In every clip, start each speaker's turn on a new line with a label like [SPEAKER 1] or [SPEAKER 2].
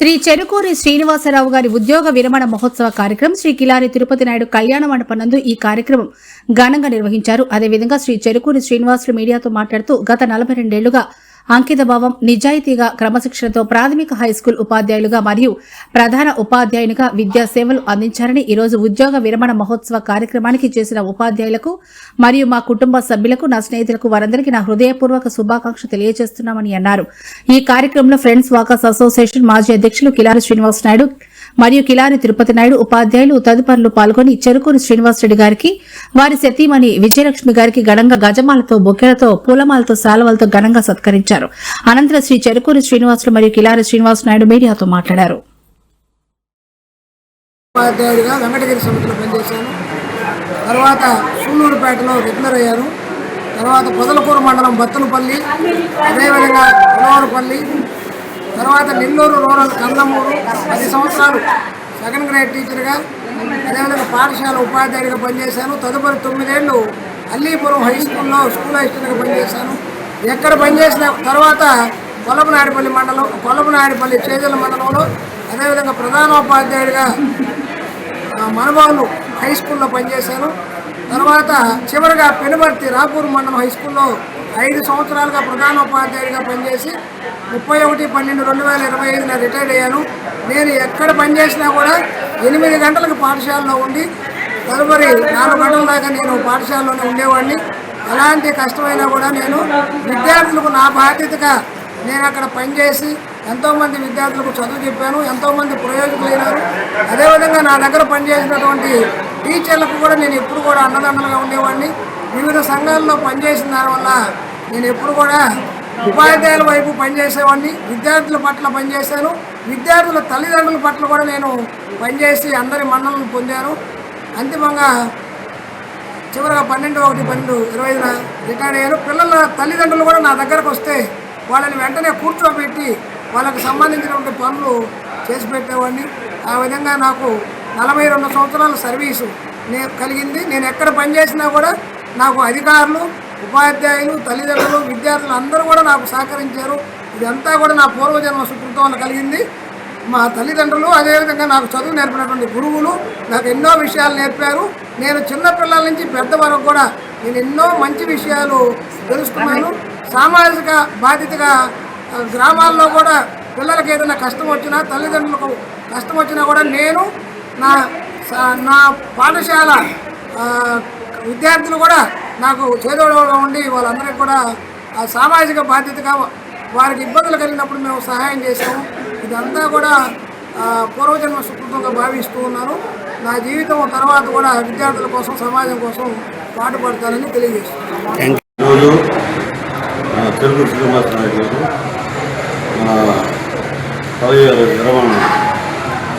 [SPEAKER 1] శ్రీ చెరుకూరి శ్రీనివాసరావు గారి ఉద్యోగ విరమణ మహోత్సవ కార్యక్రమం శ్రీ కిలారి తిరుపతి నాయుడు కళ్యాణ మండపనందు ఈ కార్యక్రమం ఘనంగా నిర్వహించారు. అదేవిధంగా శ్రీ చెరుకూరి శ్రీనివాసులు మీడియాతో మాట్లాడుతూ గత నలభై రెండేళ్ళుగా అంకితభావం నిజాయితీగా క్రమశిక్షణతో ప్రాథమిక హైస్కూల్ ఉపాధ్యాయులుగా మరియు ప్రధాన ఉపాధ్యాయునిగా విద్యా సేవలు అందించారని ఈరోజు ఉద్యోగ విరమణ మహోత్సవ కార్యక్రమానికి చేసిన ఉపాధ్యాయులకు మరియు మా కుటుంబ సభ్యులకు నా స్నేహితులకు వారందరికీ నా హృదయపూర్వక శుభాకాంక్ష తెలియజేస్తున్నామని అన్నారు. ఈ కార్యక్రమంలో ఫ్రెండ్స్ వాకర్స్ అసోసియేషన్ మాజీ అధ్యక్షులు కిలారి శ్రీనివాస్ నాయుడు మరియు కిలాని తిరుపతి నాయుడు ఉపాధ్యాయులు తదుపరులు పాల్గొని చెరుకూరు శ్రీనివాసరెడ్డి గారికి వారి సతీమణి విజయలక్ష్మి గారికి ఘనంగా గజమాలతో బొక్కెలతో పూలమాలతో శాలవాలతో ఘనంగా సత్కరించారు. అనంతరం శ్రీ చెరుకూరు శ్రీనివాసులు మరియు కిలారి శ్రీనివాస నాయుడు మీడియాతో మాట్లాడారు.
[SPEAKER 2] ఉపాధ్యాయుడిగా వెంకటగిరి సమితిలో పనిచేశాను. తర్వాత సూళ్ళూరుపేటలో రెగ్యులర్ అయ్యాను. తర్వాత పొదలకూరు మండలం బత్తలపల్లి అదేవిధంగా పొలవరపల్లి తర్వాత నెల్లూరు రూరల్ కందమూరు పది సంవత్సరాలు సెకండ్ గ్రేడ్ టీచర్గా అదేవిధంగా పాఠశాల ఉపాధ్యాయుడిగా పనిచేశాను. తదుపరి తొమ్మిదేళ్ళు అల్లీపురం హై స్కూల్లో స్కూల్ హైస్టర్గా పనిచేశాను. ఎక్కడ పనిచేసిన తర్వాత కొల్లపనాడిపల్లి మండలం కొల్లపనాడిపల్లి చేజల మండలంలో అదేవిధంగా ప్రధానోపాధ్యాయుడిగా ఆ, మనబాలు హై స్కూల్లో పనిచేశాను. తర్వాత చివరిగా పెనుబర్తి రాపూర్ మండలం హై స్కూల్లో ఐదు సంవత్సరాలుగా ప్రధానోపాధ్యాయుడిగా పనిచేసి ముప్పై ఒకటి పన్నెండు రెండు వేల ఇరవై ఐదున రిటైర్డ్ అయ్యాను. నేను ఎక్కడ పనిచేసినా కూడా ఎనిమిది గంటలకు పాఠశాలలో ఉండి తదుపరి నాలుగు గంటల దాకా నేను పాఠశాలలోనే ఉండేవాడిని. ఎలాంటి కష్టమైనా కూడా నేను విద్యార్థులకు నా బాధ్యతగా నేను అక్కడ పనిచేసి ఎంతోమంది విద్యార్థులకు చదువు చెప్పాను ఎంతోమంది ప్రయోజకులైనారు. అదేవిధంగా నా దగ్గర పనిచేసినటువంటి టీచర్లకు కూడా నేను ఎప్పుడు కూడా అన్నదండలుగా ఉండేవాడిని. వివిధ సంఘాల్లో పనిచేసిన దానివల్ల నేను ఎప్పుడు కూడా ఉపాధ్యాయుల వైపు పనిచేసేవాడిని. విద్యార్థుల పట్ల పనిచేశాను. విద్యార్థుల తల్లిదండ్రుల పట్ల కూడా నేను పనిచేసి అందరి మన్నలను పొందాను. అంతిమంగా చివరిగా పన్నెండు ఒకటి పన్నెండు ఇరవై ఐదున రిటైర్ అయ్యాను. పిల్లల తల్లిదండ్రులు కూడా నా దగ్గరకు వస్తే వాళ్ళని వెంటనే కూర్చోబెట్టి వాళ్ళకి సంబంధించినటువంటి పనులు చేసి పెట్టేవాడిని. ఆ విధంగా నాకు నలభై రెండు సంవత్సరాల సర్వీసు నేను కలిగింది. నేను ఎక్కడ పనిచేసినా కూడా నాకు అధికారులు ఉపాధ్యాయులు తల్లిదండ్రులు విద్యార్థులు అందరూ కూడా నాకు సహకరించారు. ఇదంతా కూడా నా పూర్వజన్మ సుకృతం వల్ల కలిగింది. మా తల్లిదండ్రులు అదేవిధంగా నాకు చదువు నేర్పినటువంటి గురువులు నాకు ఎన్నో విషయాలు నేర్పారు. నేను చిన్న పిల్లల నుంచి పెద్ద వరకు కూడా నేను ఎన్నో మంచి విషయాలు తెలుసుకున్నాను. సామాజిక బాధ్యతగా గ్రామాల్లో కూడా పిల్లలకి ఏదైనా కష్టం వచ్చినా తల్లిదండ్రులకు కష్టం వచ్చినా కూడా నేను నా నా పాఠశాల విద్యార్థులు కూడా నాకు చేదోడవగా ఉండి వాళ్ళందరికీ కూడా సామాజిక బాధ్యతగా వారికి ఇబ్బందులు కలిగినప్పుడు మేము సహాయం చేసాము ఇదంతా కూడా పూర్వజన్మ సుకృతంగా భావిస్తూ ఉన్నాను. నా జీవితం తర్వాత కూడా విద్యార్థుల కోసం సమాజం కోసం పాటుపడతానని తెలియజేస్తున్నాను.
[SPEAKER 3] తెలుగు శ్రీనివాస నాయుడు గారు మన పదవి విరమణ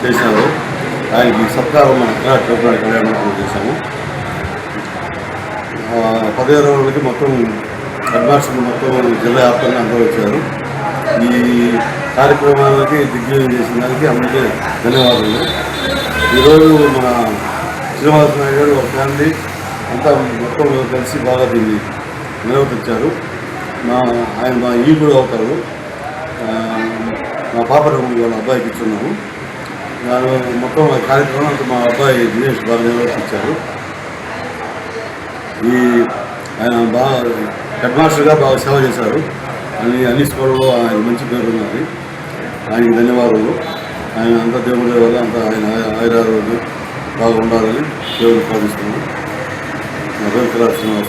[SPEAKER 3] చేశారు. ఆయనకి సత్కారం మన కిరా చౌకనాడు కళ్యాణం చేశాము పదిహేను రోజులకి మొత్తం హెడ్మాస్టర్ మొత్తం జిల్లా వ్యాప్తంగా అందరూ వచ్చారు ఈ కార్యక్రమానికి దిగ్విజయం చేసిన దానికి అందరికీ ధన్యవాదాలు. ఈరోజు మన శ్రీనివాస నాయుడు గారు ఒక ఫ్యామిలీ అంతా మొత్తం కలిసి బాగా దీన్ని నిర్వర్తించారు. మా ఆయన మా ఈ కూడా అవుతారు. మా పాప వాళ్ళ అబ్బాయికి ఇచ్చున్నాము. దాని మొత్తం కార్యక్రమం అంతా మా అబ్బాయి దినేష్ బాగా నిర్వహించారు ఈ ఆయన బాగా హెడ్ మాస్టర్గా బాగా సేవ చేశారు. అని అన్ని స్కూల్లో ఆయన మంచి పేరు ఉన్నది. ఆయనకి ధన్యవాదాలు ఆయన అంత దేవుడి వల్ల అంత ఆయన ఆయురారోగ్యం బాగా ఉండాలని దేవుడు ప్రార్థిస్తున్నాను. నా పేరు శ్రీనివాస